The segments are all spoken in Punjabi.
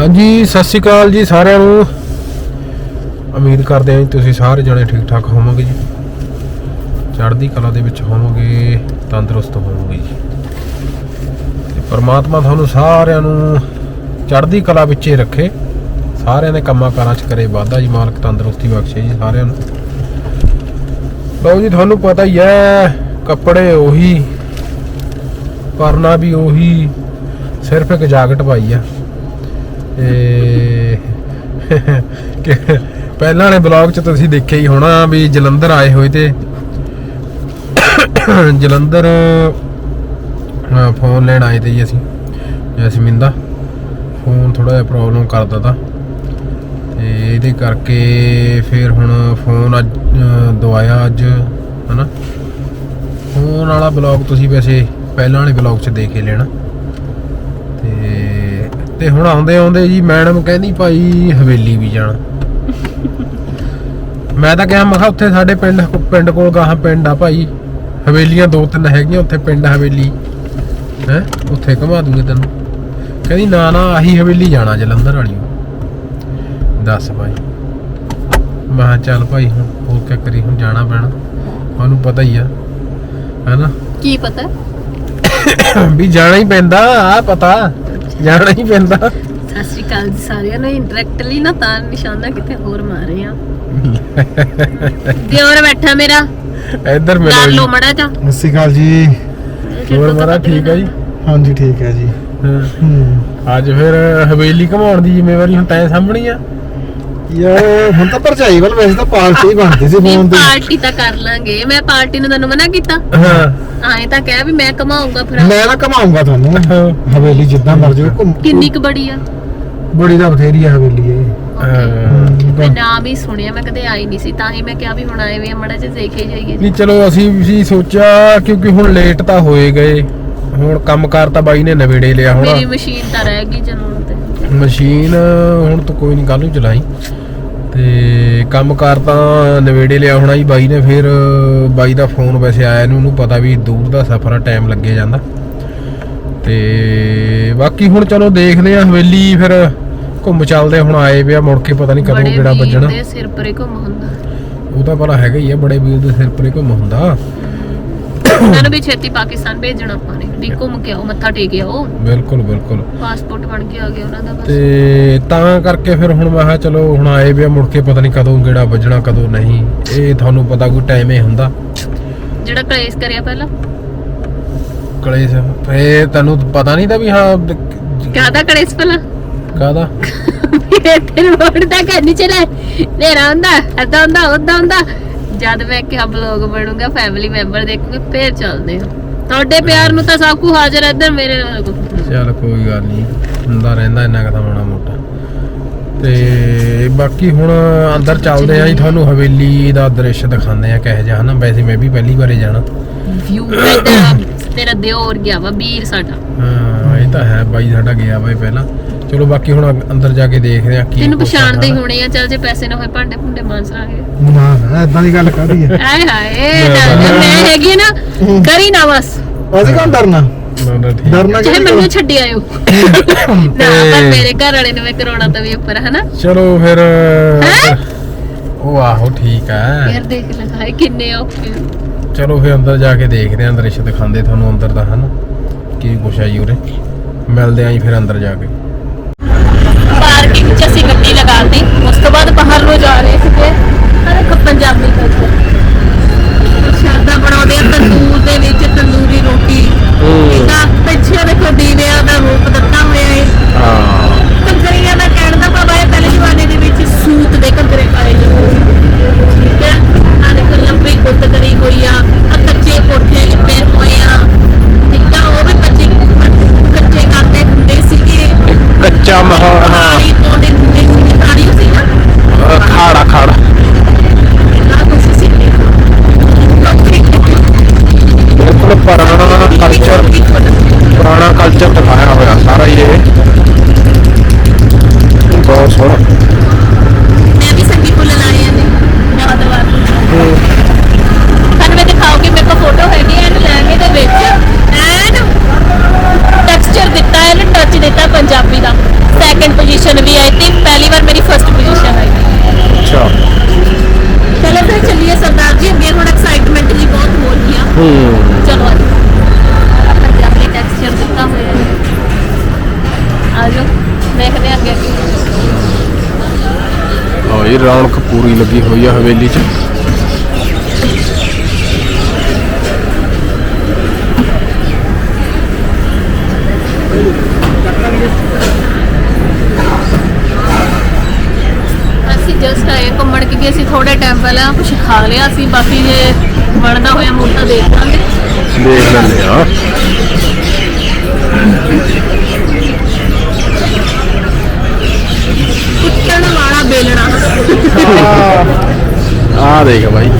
ਹਾਂਜੀ, ਸਤਿ ਸ਼੍ਰੀ ਅਕਾਲ ਜੀ ਸਾਰਿਆਂ ਨੂੰ। ਉਮੀਦ ਕਰਦੇ ਹਾਂ ਜੀ ਤੁਸੀਂ ਸਾਰੇ ਜਣੇ ਠੀਕ ਠਾਕ ਹੋਵੋਗੇ ਜੀ। ਚੜ੍ਹਦੀ ਕਲਾ ਦੇ ਵਿੱਚ ਹੋਵੋਗੇ, ਤੰਦਰੁਸਤ ਹੋਵੋਗੇ ਜੀ। ਤੇ ਪਰਮਾਤਮਾ ਤੁਹਾਨੂੰ ਸਾਰਿਆਂ ਨੂੰ ਚੜ੍ਹਦੀ ਕਲਾ ਵਿੱਚ ਹੀ ਰੱਖੇ। ਸਾਰਿਆਂ ਦੇ ਕੰਮਾਂ ਕਾਰਾਂ 'ਚ ਕਰੇ ਵਾਧਾ ਜੀ, ਮਾਲਕ ਤੰਦਰੁਸਤੀ ਬਖਸ਼ੇ ਜੀ ਸਾਰਿਆਂ ਨੂੰ। ਲਓ ਜੀ, ਤੁਹਾਨੂੰ ਪਤਾ ਹੀ ਹੈ, ਕੱਪੜੇ ਉਹੀ, ਪਰਨਾ ਵੀ ਉਹੀ, ਸਿਰਫ ਇੱਕ ਜਾਕਟ ਪਾਈ ਆ। ਤੇ ਪਹਿਲਾਂ ਵਾਲੇ ਬਲੌਗ 'ਚ ਤੁਸੀਂ ਦੇਖਿਆ ਹੀ ਹੋਣਾ ਵੀ ਜਲੰਧਰ ਆਏ ਹੋਏ ਤੇ ਜਲੰਧਰ ਫੋਨ ਲੈਣ ਆਏ ਤੇ ਜੀ ਅਸੀਂ, ਜੈਸਮੀਨ ਦਾ। ਫੋਨ ਥੋੜਾ ਜਿਹਾ ਪ੍ਰੋਬਲਮ ਕਰਦਾ ਤਾ। ਤੇ ਇਹਦੇ ਕਰਕੇ ਫਿਰ ਹੁਣ ਫੋਨ ਅੱਜ ਦਵਾਇਆ ਅੱਜ, ਹਨਾ? ਫੋਨ ਵਾਲਾ ਬਲੌਗ ਤੁਸੀਂ ਵੈਸੇ ਪਹਿਲਾਂ ਵਾਲੇ ਬਲੌਗ 'ਚ ਦੇਖ ਹੀ ਲੈਣਾ। ਤੇ ਹੁਣ ਆਉਂਦੇ ਆਉਂਦੇ ਜੀ ਮੈਡਮ ਕਹਿੰਦੀ ਭਾਈ ਹਵੇਲੀ ਵੀ ਜਾਣਾ। ਮੈਂ ਤਾਂ ਕਿਹਾ ਮੈਂ ਕਿਹਾ ਉੱਥੇ ਸਾਡੇ ਪਿੰਡ ਪਿੰਡ ਕੋਲ ਗਾਹਾਂ ਪਿੰਡ ਆ ਭਾਈ। ਹਵੇਲੀਆਂ ਦੋ ਤਿੰਨ ਹੈਗੀਆਂ ਉੱਥੇ ਪਿੰਡ ਹਵੇਲੀ। ਹੈ? ਉੱਥੇ ਘੁਮਾ ਦੂੰਗੇ ਤੈਨੂੰ। ਕਹਿੰਦੀ ਨਾ ਨਾ ਆਹੀ ਹਵੇਲੀ ਜਾਣਾ ਜਲੰਧਰ ਵਾਲੀ ਦੱਸ ਭਾਈ। ਮੈਂ ਚੱਲ ਭਾਈ ਹੁਣ ਹੋਰ ਕਿਆ ਕਰੀ ਹੁਣ ਜਾਣਾ ਪੈਣਾ। ਉਹਨੂੰ ਪਤਾ ਹੀ ਆ। ਹੈਨਾ? ਕੀ ਪਤਾ? ਵੀ ਜਾਣਾ ਹੀ ਪੈਂਦਾ ਆ ਪਤਾ। ਜਾਣਾ ਹੀ ਪੈਂਦਾ। ਸਤਿ ਸ਼੍ਰੀ ਅਕਾਲ ਜੀ ਸਾਰਿਆਂ ਨੂੰ। ਇੰਡਾਇਰੈਕਟਲੀ ਨਾ ਤਾਂ ਨਿਸ਼ਾਨਾ ਕਿਤੇ ਹੋਰ ਮਾਰੇ ਆ। ਦਿਓਰ ਬੈਠਾ ਮੇਰਾ। ਇੱਧਰ ਕਰ ਲੋ ਜੀ ਮੜਾ ਜਾ ਸਤਿ ਸ਼੍ਰੀ ਅਕਾਲ ਜੀ। ਹੋਰ ਮਾਰਾ ਠੀਕ ਆ ਜੀ? ਹਾਂਜੀ ਠੀਕ ਹੈ ਜੀ। ਹਾਂ। ਹੂੰ। ਅੱਜ ਫਿਰ ਹਵੇਲੀ ਘਮਾਉਣ ਦੀ ਜ਼ਿੰਮੇਵਾਰੀ ਹੁਣ ਤੈਂ ਸਾਂਭਣੀ ਆ। ਯਾਰ ਹੁਣ ਤਾਂ ਭਰਜਾਈ ਵੱਲ ਵੈਸੇ ਤਾਂ ਪਾਰਟੀ ਹੀ ਬਣਦੀ ਸੀ ਫੋਨ ਤੇ ਪਾਰਟੀ ਤਾਂ ਕਰ ਲਾਂਗੇ। ਮੈਂ ਪਾਰਟੀ ਨੂੰ ਤੈਨੂੰ ਮਨਾ ਕੀਤਾ। ਹਾਂ। ਆਏ ਤਾਂ ਕਹਿ ਵੀ ਮੈਂ ਕਮਾਉਂਗਾ ਫਿਰ ਮੈਂ ਨਾ ਘਮਾਉਂਗਾ ਤੁਹਾਨੂੰ। ਹਵੇਲੀ ਜਿੱਦਾਂ ਮਰਜ਼ੀ ਘੁੰਮ ਕਿੰਨੀ ਕੁ ਬੜੀ ਆ? ਬੜੀ ਦਾ ਬਥੇਰੀ ਹੈ ਹਵੇਲੀ ਇਹ। ਹਾਂ। ਮੈਂ ਨਾਮ ਹੀ ਸੁਣਿਆ ਮੈਂ ਕਦੇ ਆਈ ਨਹੀਂ ਸੀ ਤਾਂ ਹੀ ਮੈਂ ਕਿਹਾ ਵੀ ਹੁਣ ਆਏ ਵੀ ਮੜਾ ਜਿਹਾ ਦੇਖੇ ਜਾਈਏ। ਨਹੀਂ ਚਲੋ ਅਸੀਂ ਵੀ ਸੋਚਿਆ ਕਿਉਂਕਿ ਹੁਣ ਲੇਟ ਤਾਂ ਹੋਏ ਗਏ। ਹੁਣ ਕੰਮਕਾਰ ਤਾਂ ਬਾਈ ਨੇ ਨਵੇੜੇ ਲਿਆ ਮੇਰੀ ਹੋਣਾ ਮਸ਼ੀਨ ਤਾਂ ਰਹਿ ਗਈ ਚਲਾਉਣ ਤੇ। ਮਸ਼ੀਨ ਹੁਣ ਤਾਂ ਕੋਈ ਨਹੀਂ ਕੱਲ ਨੂੰ ਚਲਾਈ। ਤੇ ਕੰਮਕਾਰ ਤਾਂ ਨਵੇੜੇ ਲਿਆ ਹੋਣਾ ਜੀ ਬਾਈ ਨੇ ਫਿਰ ਬਾਈ ਦਾ ਫੋਨ ਵੈਸੇ ਆਇਆ ਨੂੰ ਉਹਨੂੰ ਪਤਾ ਵੀ ਦੂਰ ਦਾ ਸਫ਼ਰ ਆ ਟਾਈਮ ਲੱਗੇ ਜਾਂਦਾ। ਤੇ ਬਾਕੀ ਹੁਣ ਚਲੋ ਦੇਖਦੇ ਆ ਹਵੇਲੀ ਫਿਰ ਘੁੰਮ ਚੱਲਦੇ ਹੁਣ ਆਏ ਪਿਆ ਮੁੜ ਕੇ ਪਤਾ ਨਹੀਂ ਕਦੋਂ ਕਿਹੜਾ ਵੱਜਣਾ। ਸਿਰ ਪਰੇ ਘੁੰਮ ਹੁੰਦਾ। ਉਹ ਤਾਂ ਭਲਾ ਹੈਗਾ ਹੀ ਆ ਬੜੇ ਵੀਰ ਦੇ ਸਿਰ ਪਰੇ ਘੁੰਮ ਹੁੰਦਾ। ਉਹਨਾਂ ਨੂੰ ਵੀ ਛੇਤੀ ਪਾਕਿਸਤਾਨ ਭੇਜਣਾ ਆਪਾਂ ਨੇ। ਵੀ ਘੁੰਮ ਕੇ ਆਓ ਮੱਥਾ ਟੇਕ ਆਓ। ਬਿਲਕੁਲ ਬਿਲਕੁਲ। ਪਾਸਪੋਰਟ ਬਣ ਕੇ ਆ ਗਿਆ ਉਹਨਾਂ ਦਾ ਬਸ। ਤੇ ਤਾਂ ਕਰਕੇ ਫਿਰ ਹੁਣ ਮੈਂ ਕਿਹਾ ਚਲੋ ਹੁਣ ਆਏ ਪਿਆ ਮੁੜ ਕੇ ਪਤਾ ਨਹੀਂ ਕਦੋਂ ਕਿਹੜਾ ਵੱਜਣਾ ਕਦੋਂ ਨਹੀਂ। ਇਹ ਤੁਹਾਨੂੰ ਪਤਾ ਕੋਈ ਟਾਈਮ ਹੀ ਹੁੰਦਾ। ਜਿਹੜਾ ਕਲੇਸ਼ ਕਰਿਆ ਪਹਿਲਾਂ? ਕਲੇਸ਼ ਫੇ ਤੈਨੂੰ ਪਤਾ ਨਹੀਂ ਤਾਂ ਵੀ ਹਾਂ ਕਾਹਦਾ ਕਲੇਸ਼ ਪਹਿਲਾਂ? ਕਾਦਾ ਤੇਰੇ ਮੋੜ ਦਾ ਕਰਨੀ ਚਲੇ ਤੇਰਾ ਹੁੰਦਾ ਅੱਦਾ ਹੁੰਦਾ ਉਦਾਂ ਹੁੰਦਾ। ਜਦ ਮੈਂ ਕਿਹਾ ਬਲੌਗ ਬਣੂਗਾ ਫੈਮਿਲੀ ਮੈਂਬਰ ਦੇਖੂਗੇ ਫੇਰ ਚੱਲਦੇ ਆ ਤੁਹਾਡੇ ਪਿਆਰ ਨੂੰ ਤਾਂ ਸਭ ਕੁ ਹਾਜ਼ਰ ਹੈ ਇੱਧਰ ਮੇਰੇ ਨਾਲ ਕੁਛ। ਚੱਲ ਕੋਈ ਗੱਲ ਨਹੀਂ ਹੁੰਦਾ ਰਹਿੰਦਾ ਇੰਨਾ ਕਦਾ ਮਾੜਾ ਮੋਟਾ। ਤੇ ਬਾਕੀ ਹੁਣ ਅੰਦਰ ਚੱਲਦੇ ਆਂ ਜੀ ਤੁਹਾਨੂੰ ਹਵੇਲੀ ਦਾ ਦ੍ਰਿਸ਼ ਦਿਖਾਉਂਦੇ ਆ ਕਿਹੋ ਜਿਹਾ ਹਨਾ? ਵੈਸੇ ਮੈਂ ਵੀ ਪਹਿਲੀ ਵਾਰੇ ਜਾਣਾ। ਵਿਊ ਤੇਰਾ ਤੇਰਾ ਦਿਓਰ ਗਿਆ ਵਾ ਵੀਰ ਸਾਡਾ। ਹਾਂ ਇਹ ਤਾਂ ਹੈ ਬਾਈ ਸਾਡਾ ਗਿਆ ਬਾਈ ਪਹਿਲਾਂ। ਚਲੋ ਬਾਕੀ ਹੁਣ ਅੰਦਰ ਜਾ ਕੇ ਦੇਖਦੇ ਆ ਕੀ ਤੈਨੂੰ ਕੁਛ ਪਛਾਣਦੇ ਹੀ। ਹੋਣੇ ਆ ਚੱਲ ਜੇ ਪੈਸੇ ਨਾ ਹੋਏ ਭਾਂਡੇ ਭੁੰਡੇ ਮਾਂਜ ਲਾਂਗੇ। ਨਾ ਨਾ ਇਦਾਂ ਦੀ ਗੱਲ ਕਾਦੀ ਹੈ ਆਏ ਹਾਏ ਤਾਂ- ਮੈਂ ਹੈਗੀ ਆ ਨਾ ਕਰੀ ਨਾ ਬਸ। ਅਸੀਂ ਕੌਣ ਡਰਨਾ? ਨਾ, ਨਾ, ਠੀਕ। ਡਰਨਾ ਚਾਹੇ ਮੈਨੂੰ? ਛੱਡ ਆਇਓ। ਨਾ ਪਰ ਮੇਰੇ ਘਰ ਵਾਲੇ ਨੂੰ ਮੈਂ ਕਰਾਉਣਾ ਤਾਂ ਵੀ ਉੱਪਰ ਹਨਾ? ਚਲੋ ਫਿਰ ਹੈਂ? ਉਹ ਆਹੋ ਠੀਕ ਹੈ ਯਾਰ ਦੇਖ ਲੈ ਹਾਏ ਕਿੰਨੇ ਔਖੇ ਚਲੋ ਫਿਰ ਅੰਦਰ ਜਾ ਕੇ ਦੇਖਦੇ ਆਂ ਦ੍ਰਿਸ਼ ਦਿਖਾਉਂਦੇ ਤੁਹਾਨੂੰ ਅੰਦਰ ਦਾ ਹਨਾ? ਕੀ ਕੁਛ ਆਈ ਉਰੇ? ਮਿਲਦੇ ਆਂ ਜੀ ਫਿਰ ਅੰਦਰ ਜਾ ਕੇ। ਪਾਰਕਿੰਗ 'ਚ ਅਸੀਂ ਗੱਡੀ ਲਗਾਤੀ। ਉਸ ਤੋਂ ਬਾਅਦ ਬਾਹਰ ਨੂੰ ਜਾ ਰਹੇ ਸੀਗੇ। ਹਰ ਇੱਕ ਪੰਜਾਬੀ ਕਲਚਰ ਸ਼ਰਦਾ ਬਣਾਉਂਦੇ ਆ, ਤੰਦੂਰ ਦੇ ਵਿੱਚ ਤੰਦੂਰੀ ਰੋਟੀ। ਚਲੋ ਆ ਜਾਓ। ਪੰਜਾਬੀ ਟੈਕਸਚਰ ਦਿੱਤਾ ਹੋਇਆ ਹੈ ਆ ਜਾਓ। ਦੇਖਦੇ ਹਾਂ ਅੱਗੇ ਅੱਗੇ ਹਾਂ ਇਹ ਰੌਣਕ ਪੂਰੀ ਲੱਗੀ ਹੋਈ ਆ ਹਵੇਲੀ 'ਚ। ਅਸੀਂ ਜਸਟ ਆਏ ਘੁੰਮਣ ਕਿ ਅਸੀਂ ਥੋੜੇ ਟਾਈਮ ਪਹਿਲਾਂ ਕੁਝ ਖਾ ਲਿਆ ਸੀ ਬਾਕੀ ਜੇ ਬਣਦਾ ਹੋਇਆ ਮੂਲ ਤਾਂ ਦੇਖ ਲਾਂਗੇ। ਦੇਖ ਲੈਂਦੇ ਆ ਕੁੱਟਣ ਵਾਲਾ ਬੇਲਣਾ। ਆ ਦੇਖ ਬਾਈ।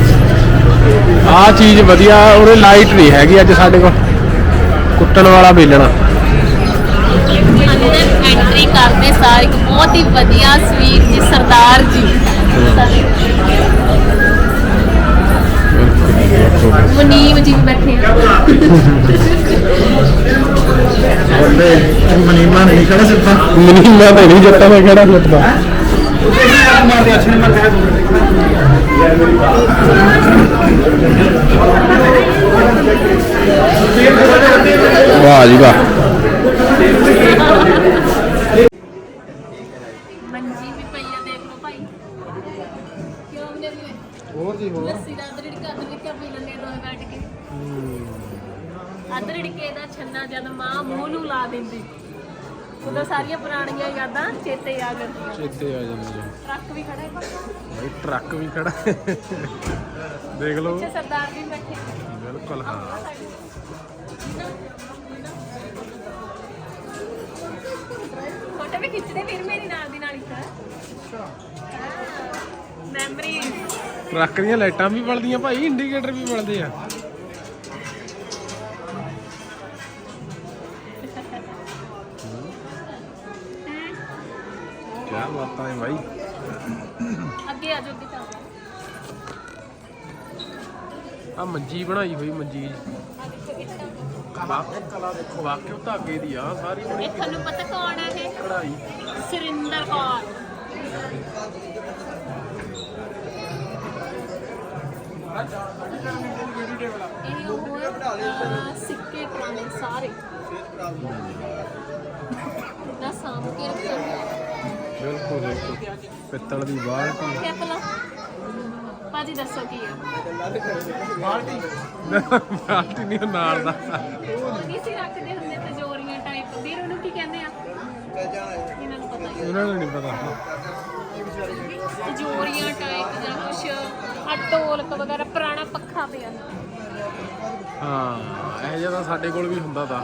ਆ ਚੀਜ਼ ਵਧੀਆ ਉਹਦੇ ਲਾਈਟ ਨਹੀਂ ਹੈਗੀ ਅੱਜ ਸਾਡੇ ਕੋਲ। ਕੁੱਟਣ ਵਾਲਾ ਅੰਦਰ ਐਂਟਰੀ ਕਰਦੇ ਸਾਰ। ਇੱਕ ਬਹੁਤ ਹੀ ਵਧੀਆ ਸਵੀਟ ਜੀ ਸਰਦਾਰ ਜੀ। ਮਨੀਮ ਜੀ ਵੀ ਬੈਠੇ ਆ। ਬੰਦੇ ਮਨੀਮਾ ਨਹੀਂ ਖੜਾ ਸਿੱਧਾ ਨਹੀਂ ਮੈਂ ਤਾਂ ਨਹੀਂ ਜੱਟਾਂ ਦਾ ਕਿਹੜਾ ਲੱਟਦਾ ਮਾਰਦੇ ਅੱਛੇ ਮਾਰਦੇ ਵਾਹ ਜੀ ਵਾਹ। ਪੁਰਾਣੀਆਂ ਯਾਦਾਂ ਚੇਤੇ ਆ ਜਾਂਦੀਆਂ ਚੇਤੇ ਆ ਜਾਂਦੀ ਹੈ ਟਰੱਕ ਵੀ ਖੜਾ ਹੈ ਬਾਈ ਟਰੱਕ ਵੀ ਖੜਾ ਦੇਖ ਲਓ। ਪਿੱਛੇ ਸਰਦਾਰ ਵੀ ਬੈਠੇ ਬਿਲਕੁਲ ਹਾਂ। ਫੋਟੋ ਵੀ ਖਿੱਚਦੇ ਫਿਰ ਮੇਰੀ ਨਾਲ ਦੀ ਨਾਲ ਇੱਕ। ਮੈਮਰੀ ਟਰੱਕ ਦੀਆਂ ਲਾਈਟਾਂ ਵੀ ਬਲਦੀਆਂ ਭਾਈ ਇੰਡੀਕੇਟਰ ਵੀ ਬਲਦੇ ਆ। ਬਾਤਾਂ ਹੈ ਭਾਈ ਅੱਗੇ ਆ ਜਾਓ ਅੱਗੇ ਆ ਮੰਜੀ ਬਣਾਈ ਹੋਈ ਮੰਜੀ। ਕਲਾ ਕਲਾ ਦੇਖੋ ਵਾਕਿਓ ਧਾਗੇ ਦੀ ਆ ਸਾਰੀ ਬਣੀ ਇਹ ਤੁਹਾਨੂੰ ਪਤਾ ਕੌਣ ਹੈ ਇਹ? ਕਢਾਈ। ਸੁਰਿੰਦਰ ਕੌਰ। ਇਹ ਉਹ ਸਿੱਕੇ ਪੁਰਾਣੇ ਸਾਰੇ। ਦਾ ਸਾਂਭ ਕੇ ਰੱਖਿਆ ਬਿਲਕੁਲ ਬਿਲਕੁਲ। ਪਿੱਤਲ ਦੀ ਬਾਲਟੀ ਭਾਜੀ ਦੱਸੋ ਕੀ ਹੈ ਬਾਲਟੀ ਨਹੀਂ ਉਹ ਨਾਲ ਦਾ। ਨਹੀਂ ਸੀ ਰੱਖਦੇ ਹੁੰਦੇ ਤਜੋਰੀਆਂ ਟਾਈਪ ਵੀਰ ਉਹਨੂੰ ਕੀ ਕਹਿੰਦੇ ਆ? ਇਹਨਾਂ ਨੂੰ ਪਤਾ ਹੀ ਉਹਨਾਂ ਨੂੰ ਨਹੀਂ ਪਤਾ। ਤਜੋਰੀਆਂ ਟਾਈਪ ਜਾਂ ਕੁਛ ਆ ਢੋਲਕ ਵਗੈਰਾ ਪੁਰਾਣਾ ਪੱਖਾ ਪਿਆ। ਹਾਂ ਇਹ ਜਿਹਾ ਤਾਂ ਸਾਡੇ ਕੋਲ ਵੀ ਹੁੰਦਾ ਤਾਂ।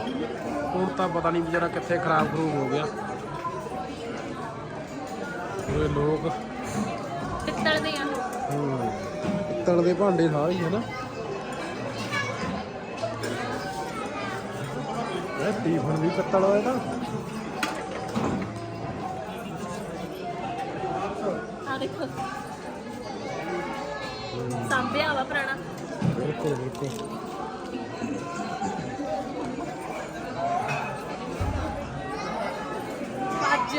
ਹੁਣ ਤਾਂ ਪਤਾ ਨਹੀਂ ਵਿਚਾਰਾ ਕਿੱਥੇ ਖਰਾਬ ਖਰੂਬ ਹੋ ਗਿਆ। ਉਹ ਲੋਕ। ਪਿੱਤਲ ਦੇ ਆ। ਹੂੰ, ਪਿੱਤਲ ਦੇ ਭਾਂਡੇ ਸਾਰੇ ਹੀ ਹੈ ਨਾ। ਇਹ ਟੀਫਨ ਵੀ ਪਿੱਤਲ ਦਾ ਇਹਦਾ ਆ ਦੇਖੋ। ਸਾਂਭਿਆ ਵਾ ਪੁਰਾਣਾ। ਬਿਲਕੁਲ ਬਿਲਕੁਲ।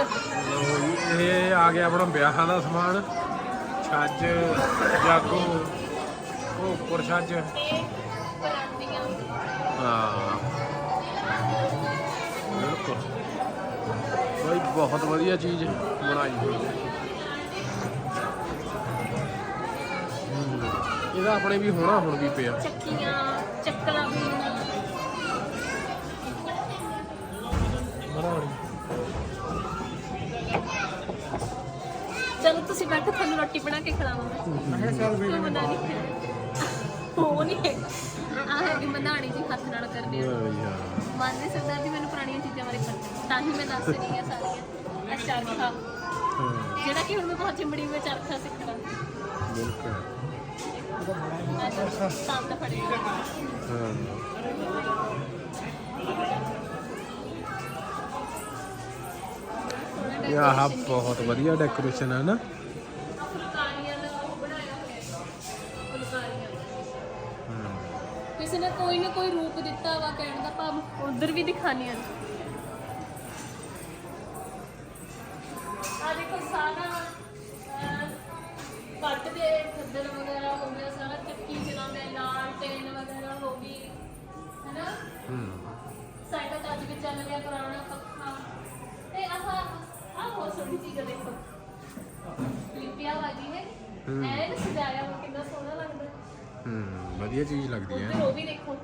ਅੱਜ। ਲਓ ਜੀ, ਇਹ ਆ ਗਿਆ ਆਪਣਾ ਵਿਆਹਾਂ ਦਾ ਸਮਾਨ। ਛੱਜ ਜਾਗੋ ਉਹ ਉੱਪਰ ਛੱਜ। ਹਾਂ। ਬਿਲਕੁਲ। ਬਈ ਬਹੁਤ ਵਧੀਆ ਚੀਜ਼ ਬਣਾਈ ਹੋਈ ਹੈ। ਹੂੰ। ਇਹਦਾ ਆਪਣੇ ਵੀ ਹੋਣਾ ਹੁਣ ਵੀ ਪਿਆ। ਚੱਕੀਆਂ। ਰੋਟੀ ਬਣਾ ਕੇ ਖਿਲਾਵਾਂ ਮੈਂ ਚੱਲ ਵੀ ਕੋਈ ਬਣਾ ਨਹੀਂ ਉਹ ਨਹੀਂ ਹੈ। ਆਹ ਹੈ ਕਿ ਮਧਾਣੀ ਜੀ ਹੱਥ ਨਾਲ ਕਰਦੇ ਆ। ਯਾਰ। ਮਾਨਦੇ ਸਰਦਾਰ ਜੀ ਮੈਨੂੰ ਪੁਰਾਣੀਆਂ ਚੀਜ਼ਾਂ ਬਾਰੇ ਪਤਾ ਤਾਂ ਹੀ ਮੈਂ ਦੱਸ ਰਹੀ ਹਾਂ ਸਾਰੀਆਂ। ਇਹ ਚਰਖਾ। ਹਾਂ। ਜਿਹੜਾ ਕਿ ਹੁਣ ਮੈਂ ਬਹੁਤ ਚਿੰਬੜੀ ਵਿੱਚ ਚਰਖਾ ਸਿੱਖਣਾ ਬਿਲਕੁਲ। ਮੈਂ ਸਾਹਮਣੇ ਫੜੇਗਾ ਹਾਂ। ਇਹ ਆਹ ਬਹੁਤ ਵਧੀਆ ਡੈਕੋਰੇਸ਼ਨ ਹੈ ਨਾ। ਕੋਈ ਨਾ ਕੋਈ ਰੂਪ ਦਿੱਤਾ ਵਾ ਕਹਿਣ ਦਾ ਭਾਵ ਉਧਰ ਵੀ ਦਿਖਾਣੀਆਂ ਆ ਦੇਖੋ ਸਾਰਾ ਅਹ, ਪੱਟ ਦੇ ਖੱਦਰ ਵਗੈਰਾ ਹੋ ਗਿਆ ਸਾਰਾ ਚੱਕੀ ਚਲਾਉਂਦੇ ਲਾਲ ਟੇਨ ਵਗੈਰਾ ਹੋ ਗਈ ਸਾਈਡਾਂ ਤੇ ਅੱਜ ਵੀ ਚੱਲ ਰਿਹਾ ਪੁਰਾਣਾ ਪੱਖਾ। ਤੇ ਆਹ ਆਹ ਬਹੁਤ ਸੋਹਣੀ ਚੀਜ਼ ਆ ਦੇਖੋ। ਲਿਪਿਆ ਵਾਲੀ ਹੈ। ਐਨ ਸਜਾਇਆ ਵਧੀਆ ਚੀਜ਼ ਲੱਗਦੀ ਹੈ। ਉਧਰ ਉਹ ਵੀ ਦੇਖੋ।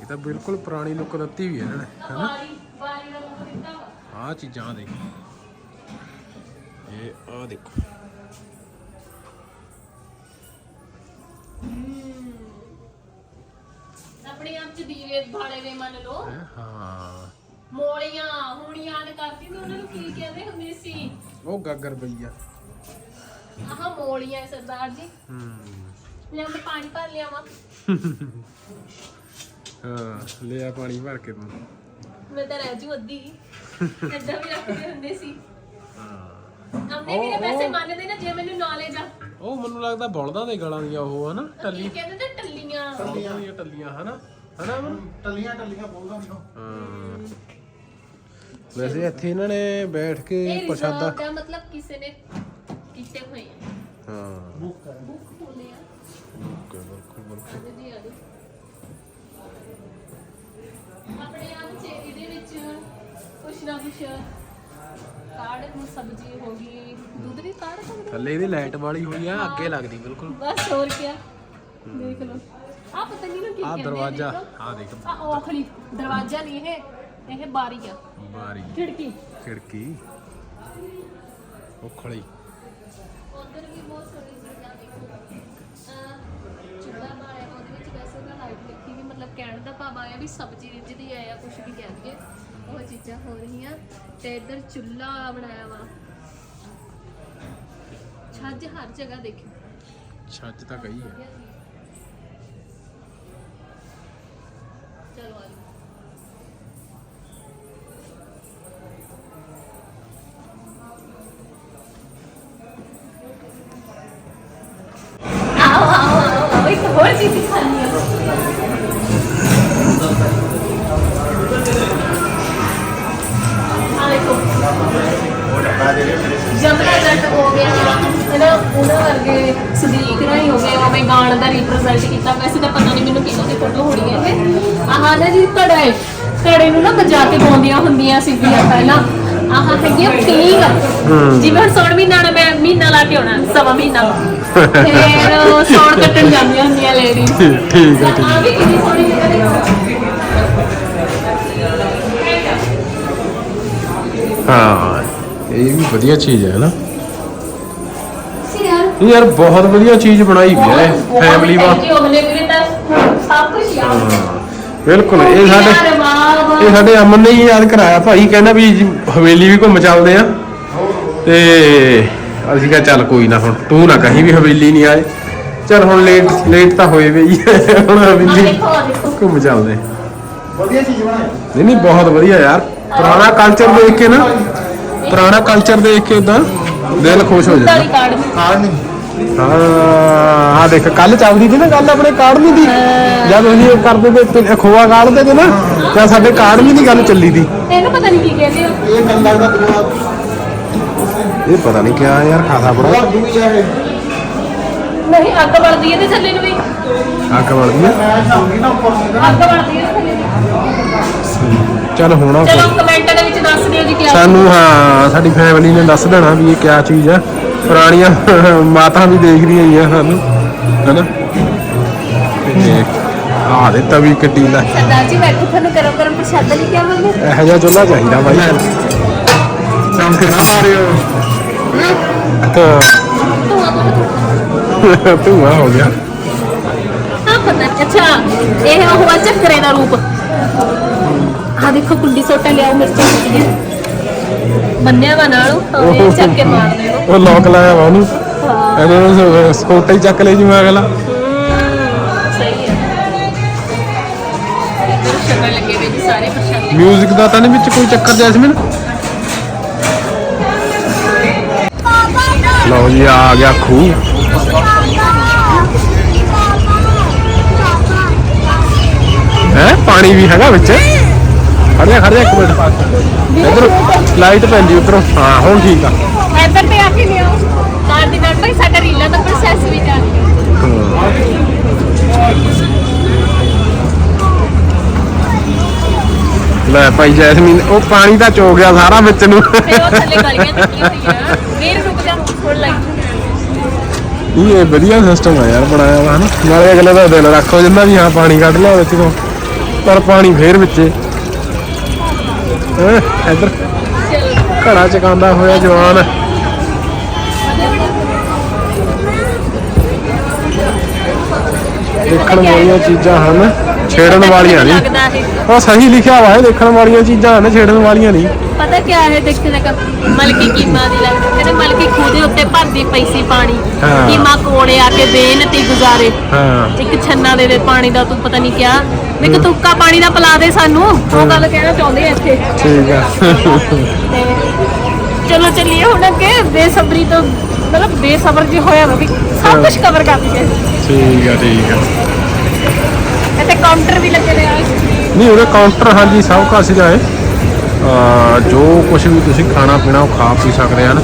ਇਹ ਤਾਂ ਬਿਲਕੁਲ ਪੁਰਾਣੀ ਲੁੱਕ ਦਿੱਤੀ ਵੀ ਹੈ ਇਹਨਾਂ ਨੇ? ਬਾਰੀ ਦਾ ਦਿੱਤਾ ਵਾ। ਆਹ ਚੀਜ਼ਾਂ ਦੇਖੋ। ਇਹ ਆਹ ਦੇਖੋ। ਆਪਣੇ ਆਪ ਚ ਦੀਵੇ ਬਾਲੇ ਵੇ ਮੰਨ ਲਓ। ਹੈਂ? ਮੋਲੀਆਂ ਹੁਣ ਯਾਦ ਕਰਦੀ ਸੀ ਉਹਨਾਂ ਨੂੰ ਕੀ ਕਹਿੰਦੇ ਹੁੰਦੇ ਸੀ? ਉਹ ਗਾਗਰ ਬਈਆ। ਆਹ ਮੋਲੀਆਂ ਸਰਦਾਰ ਜੀ। ਹੂੰ। ਲੈ ਮੈਂ ਪਾਣੀ ਭਰ ਲਿਆਵਾਂ। ਹਾਂ ਲਿਆ ਪਾਣੀ ਭਰ ਕੇ ਤੂੰ। ਮੈਂ ਤਾਂ ਰਹਿ ਜੂ ਅੱਧੀ। ਏਦਾਂ ਵੀ ਰੱਖਦੇ ਹੁੰਦੇ ਸੀ। ਹਾਂ। ਅੰਨੇ ਮੇਰੇ ਪੈਸੇ ਮੰਨਦੇ ਨਾ ਜੇ ਮੈਨੂੰ ਨੌਲੇਜ ਆ ਉਹ ਮੈਨੂੰ ਲੱਗਦਾ ਬਲਦਾਂ ਦੇ ਗਲਾਂ ਦੀਆਂ ਉਹ ਹਨਾ? ਟੱਲੀ ਕਹਿੰਦੇ ਤੇ ਟੱਲੀਆਂ। ਬਲਦਾਂ ਦੀਆਂ ਟੱਲੀਆਂ ਹਨਾ? ਹਨਾ? ਟੱਲੀਆਂ ਟੱਲੀਆਂ ਬੋਲਦਾ ਨਹੀਂ ਹਾਂ। ਵੈਸੇ ਇੱਥੇ ਇਹਨਾਂ ਨੇ ਬੈਠ ਕੇ ਇਹ ਪ੍ਰਸ਼ਾਦਾ ਮਤਲਬ ਕਿਸੇ ਨੇ ਕੀਤੇ ਹੋਏ ਹਾਂ। ਬੁੱਕ ਕਰ ਬੁੱਕ ਬਿਲਕੁਲ ਬਿਲਕੁਲ ਬਿਲਕੁਲ। ਦੀ ਆ ਦੀ। ਆਪਣੇ ਆਪ ਚ ਇਹਦੇ ਵਿੱਚ ਕੁਛ ਨਾ ਕੁਛ ਕਾੜ ਨੂੰ ਸਬਜ਼ੀ ਹੋ ਗਈ ਦੁੱਧ ਵੀ ਕਾੜ ਸਕਦੇ ਥੱਲੇ ਇਹਦੀ ਲਾਈਟ ਵਾਲੀ ਹੋਈ ਆ ਅੱਗੇ ਲੱਗਦੀ ਬਿਲਕੁਲ। ਬਸ ਹੋਰ ਕੀ ਦੇਖ ਲਓ। ਆ ਪਤਾ ਨਹੀਂ ਨਾ ਕੀ ਆਹ ਕਹਿੰਦੇ ਆ, ਦਰਵਾਜ਼ਾ। ਦੇਖੋ। ਆਹ ਦੇਖ। ਆ ਔਖਲੀ ਦਰਵਾਜ਼ਾ ਨਹੀਂ ਇਹ ਇਹ ਬਾਰੀ ਆ। ਬਾਰੀ। ਖਿੜਕੀ। ਖਿੜਕੀ। ਉਖਲੀ ਉਧਰ ਵੀ ਬਹੁਤ ਸੋਹਣੀ ਚੀਜ਼ਾਂ ਦੇਖੋ ਅਹ ਚੁੱਲ੍ਹਾ ਬਾਲਿਆ ਉਹਦੇ ਵਿੱਚ ਵੈਸੇ ਤਾਂ ਲਾਈਟ ਲਿਖੀ ਵੀ ਮਤਲਬ ਕਹਿਣ ਦਾ ਭਾਵ ਆਇਆ ਵੀ ਸਬਜ਼ੀ ਰਿੱਝਦੀ ਆ ਜਾਂ ਕੁਝ ਵੀ ਕਹਿਣਗੇ ਉਹ ਚੀਜ਼ਾਂ ਹੋ ਰਹੀਆਂ ਤੇ ਇੱਧਰ ਚੁੱਲ੍ਹਾ ਬਣਾਇਆ ਵਾ। ਛੱਜ ਹਰ ਜਗ੍ਹਾ ਦੇਖਿਓ। ਛੱਜ ਤਾਂ ਗਈ ਹੈ। ਘੜੇ ਨੂੰ ਨਾ ਵਜਾ ਕੇ ਪਾਉਂਦੀਆਂ ਹੁੰਦੀਆਂ ਸੀਗੀਆਂ ਪਹਿਲਾਂ। ਆਹ ਹੈਗੀ ਪੀਂਗ ਜਿਵੇਂ ਹੁਣ ਸੌਣ ਮਹੀਨਾ ਨਾ ਮੈਂ ਮਹੀਨਾ ਲਾ ਕੇ ਆਉਣਾ ਸਵਾ ਮਹੀਨਾ। ਫਿਰ ਸੌਣ ਕੱਟਣ ਜਾਂਦੀਆਂ ਹੁੰਦੀਆਂ ਲੇਡੀਜ਼ ਠੀਕ ਹੈ ਆ ਵੀ ਕਿੰਨੀ ਸੋਹਣੀ ਜਗ੍ਹਾ ਦੇਖੋ। ਹਾਂ ਇਹ ਵੀ ਵਧੀਆ ਚੀਜ਼ ਹੈ ਨਾ। ਸੀ ਯਾਰ ਇਹ ਯਾਰ ਬਹੁਤ ਵਧੀਆ ਚੀਜ਼ ਬਣਾਈ ਵੀ ਹੈ ਫੈਮਿਲੀ ਵਾ ਥੈਂਕ ਯੂ ਅਗਲੇ ਵੀਰੇ ਤਾਂ ਸਭ ਕੁਝ ਯਾਦ ਹਾਂ, ਬਿਲਕੁਲ ਇਹ ਸਾਡੇ ਇਹ ਸਾਡੇ ਅਮਨ ਨੇ ਹੀ ਯਾਦ ਕਰਾਇਆ। ਭਾਈ ਕਹਿੰਦਾ ਵੀ ਜੀ ਹਵੇਲੀ ਵੀ ਘੁੰਮ ਚੱਲਦੇ ਆ। ਤੇ ਅਸੀਂ ਕਿਹਾ ਚੱਲ ਕੋਈ ਨਾ ਹੁਣ ਤੂੰ ਨਾ ਕਹੀਂ ਵੀ ਹਵੇਲੀ ਨਹੀਂ ਆਏ। ਚੱਲ ਹੁਣ ਲੇਟ ਲੇਟ ਤਾਂ ਹੋਏ ਵੀ। ਹੁਣ ਹਵੇਲੀ ਘੁੰਮ ਚੱਲਦੇ। ਵਧੀਆ ਚੀਜ਼ ਬਣਾਈ। ਨਹੀਂ ਨਹੀਂ ਬਹੁਤ ਵਧੀਆ ਯਾਰ। ਪੁਰਾਣਾ ਕਲਚਰ ਦੇਖ ਕੇ ਨਾ। ਪੁਰਾਣਾ ਕਲਚਰ ਦੇਖ ਕੇ ਇਦਾਂ ਦਿਲ ਖੁਸ਼ ਹੋ ਜਾਂਦਾ। ਕਾਰਡ ਕਾਰ ਨਹੀਂ। ਹਾਂ ਆ ਦੇਖ ਕੱਲ ਚੱਲਦੀ ਸੀ ਨਾ ਗੱਲ ਆਪਣੇ ਕਾੜਨੀ ਦੀ। ਜਦ ਅਸੀਂ ਇਹ ਕਰਦੇ ਤੇ ਤੇ ਖੋਆ ਕਾੜਦੇ ਤੇ ਨਾ ਤਾਂ ਸਾਡੇ ਕਾੜਨੀ ਦੀ ਗੱਲ ਚੱਲੀ ਦੀ। ਇਹਨੂੰ ਪਤਾ ਨਹੀਂ ਕੀ ਕਹਿੰਦੇ ਹੋ ਇਹ ਮੈਨੂੰ ਲੱਗਦਾ ਦੁਆ ਇਹ ਪਤਾ ਨਹੀਂ ਕਿਆ ਯਾਰ ਖਾਸਾ ਬੜਾ। ਹੈ। ਨਹੀਂ ਅੱਗ ਬਲਦੀ ਇਹਦੇ ਥੱਲੇ ਨੂੰ ਵੀ। ਅੱਗ ਵੜਦੀ ਨਾ ਅੱਗ ਬਲਦੀ ਇਹਦੇ ਥੱਲੇ ਨੂੰ। ਚੱਲ ਹੋਣਾ ਚਲੋ। ਕਮੈਂਟਾਂ ਦੇ ਵਿੱਚ ਦੱਸ ਦਿਓ ਜੀ ਕੀ ਸਾਨੂੰ ਹਾਂ ਸਾਡੀ ਫੈਮਿਲੀ ਨੇ ਦੱਸ ਦੇਣਾ ਵੀ ਇਹ ਕਿਆ ਚੀਜ਼ ਆ। ਪੁਰਾਣੀਆਂ ਮਾਤਾ ਵੀ ਦੇਖ ਰਹੀਆਂ ਹੀ ਆ ਸਾਨੂੰ ਹੈਨਾ? ਤੇ ਆਹ ਦੇ ਤਵੀ ਕੱਟੀ ਲੈ ਸਰਦਾਰ ਜੀ ਬੈਠੋ ਤੁਹਾਨੂੰ ਗਰਮ ਗਰਮ ਪ੍ਰਸ਼ਾਦਾ ਲੈ ਕੇ ਆਵਾਂਗੇ। ਇਹੋ ਜਿਹਾ ਚੁੱਲ੍ਹਾ ਚਾਹੀਦਾ ਬਾਈ। ਚਮਕ ਨਾ ਮਾਰਿਓ ਧੂਆ ਬਹੁਤ ਧੂਆ। ਹੋ ਗਿਆ। ਹਾਂ ਪਤਾ ਅੱਛਾ ਇਹ ਹੋਆ ਚੱਕਰੇ ਦਾ ਰੂਪ। ਆ ਦੇਖੋ ਕੁੰਡੀ ਸੋਟਾ ਲਿਆਓ ਮਿਰਚਾਂ ਕੁੱਟੀਆਂ ਬੰਨਿਆ ਵਾ ਨਾਲ ਉਹ ਚੱਕ ਕੇ ਮਾਰ ਦੇਣੋ। ਉਹ ਲੋਕ ਲਾਇਆ ਵਾ ਉਹਨੂੰ। ਹਾਂ। ਇਹਨੇ ਨੂੰ ਸਕੋਟਾ ਹੀ ਚੱਕ ਲਈ ਜਿਵੇਂ ਅਗਲਾ। ਹਮ, ਸਹੀ ਹੈ। ਇੱਧਰ ਸ਼ਕਲ ਲੱਗੇ ਵੇ ਜੀ ਸਾਰੇ ਪ੍ਰਸ਼ਾਦੇ ਮਿਊਜ਼ਿਕ ਦਾ ਤਾਂ ਨਹੀਂ ਵਿੱਚ ਕੋਈ ਚੱਕਰ ਜੈਸਮਿਨ? ਲਓ ਜੀ ਆ ਗਿਆ ਖੂਹ। ਹੈ ਪਾਣੀ ਵੀ ਹੈਗਾ ਵਿੱਚ। ਖੜ ਜਾ ਖੜ ਜਾ ਇੱਕ ਮਿੰਟ। ਇਧਰ। ਲਾਈਟ ਪੈਂਦੀ ਉਧਰੋਂ। ਹਾਂ ਹੁਣ ਠੀਕ ਆ। ਇੱਧਰ ਤੇ ਆ ਕੇ ਲਿਆਓ। ਨਾਲ ਦੀ ਨਾਲ ਭਾਈ ਸਾਡਾ ਰੀਲਾਂ ਦਾ ਪ੍ਰੋਸੈਸ ਵੀ ਚੱਲ ਰਿਹਾ। ਲੈ ਭਾਈ ਜੈਸਮੀਨ ਉਹ ਪਾਣੀ ਤਾਂ ਚੋ ਗਿਆ ਸਾਰਾ ਵਿੱਚ ਨੂੰ। ਫਿਰ ਉਹ ਥੱਲੇ ਗਲੀਆਂ ਟੁੱਟੀਆਂ ਹੋਈਆਂ ਵੀਰ ਰੁਕ ਜਾ ਥੋੜਾ ਲੱਗ ਇਹ ਵਧੀਆ ਸਿਸਟਮ ਆ ਯਾਰ ਬਣਾਇਆ ਵਾ ਹਨਾ। ਨਾਲੇ ਅਗਲੇ ਦਾ ਦਿਲ ਰੱਖੋ ਜਿੰਦਾ ਵੀ ਹਾਂ ਪਾਣੀ ਕੱਢ ਲਿਆ ਵਿੱਚ ਤੋਂ। ਪਰ ਪਾਣੀ ਫੇਰ ਵਿੱਚੇ। ਹੈਂ, ਇੱਧਰ। ਘੜਾ ਚਕਾਉਂਦਾ ਹੋਇਆ ਜਵਾਨ। ਦੇਖਣ ਵਾਲੀਆਂ ਚੀਜ਼ਾਂ ਹਨ ਛੇੜਨ ਵਾਲੀਆਂ ਨਹੀਂ। ਉਹ ਸਹੀ ਲਿਖਿਆ ਵਾ ਇਹ ਦੇਖਣ ਵਾਲੀਆਂ ਚੀਜ਼ਾਂ ਹਨ ਛੇੜਨ ਵਾਲੀਆਂ ਨਹੀਂ। ਪਤਾ ਕੀ ਹੈ ਦੇਖਣ ਦਾ ਮਲਕੀ ਕੀਮਾ ਦੀ ਲੱਗਦਾ ਕਹਿੰਦੇ ਮਲਕੀ ਖੂਹ ਦੇ ਉੱਤੇ ਭਰਦੀ ਪਈ ਸੀ ਪਾਣੀ। ਹਾਂ। ਕੀਮਾ ਕੋਲੇ ਆ ਕੇ ਬੇਨਤੀ ਗੁਜ਼ਾਰੇ। ਹਾਂ। ਇੱਕ ਛੰਨਾ ਦੇ ਦੇ ਪਾਣੀ ਦਾ ਤੂੰ ਪਤਾ ਨਹੀਂ ਕਿਆ। ਇੱਕ ਤੁੱਕਾ ਪਾਣੀ ਦਾ ਪਿਲਾ ਦੇ ਸਾਨੂੰ। ਉਹ ਗੱਲ ਕਹਿਣਾ ਚਾਹੁੰਦੇ ਆ ਇੱਥੇ। ਠੀਕ ਆ। ਤੇ ਚਲੋ ਚੱਲੀਏ ਹੁਣ ਅੱਗੇ। ਬੇਸਬਰੀ ਤੋਂ ਮਤਲਬ ਬੇਸਬਰ ਜੀ ਹੋਇਆ ਵਾ ਵੀ ਸਭ ਕੁਝ ਕਵਰ ਕਰ ਲਈਏ। ਠੀਕ ਆ ਠੀਕ ਆ। ਇੱਥੇ ਕਾਊਂਟਰ ਵੀ ਲੱਗੇ ਨੇ ਆ। ਨਹੀਂ ਉਹਦੇ ਕਾਊਂਟਰ ਹਾਂਜੀ ਸਭ ਕੁਝ ਸੀਗਾ ਹੈ ਜੋ ਕੁਝ ਵੀ ਤੁਸੀਂ ਖਾਣਾ ਪੀਣਾ ਉਹ ਖਾ ਪੀ ਸਕਦੇ ਹਨ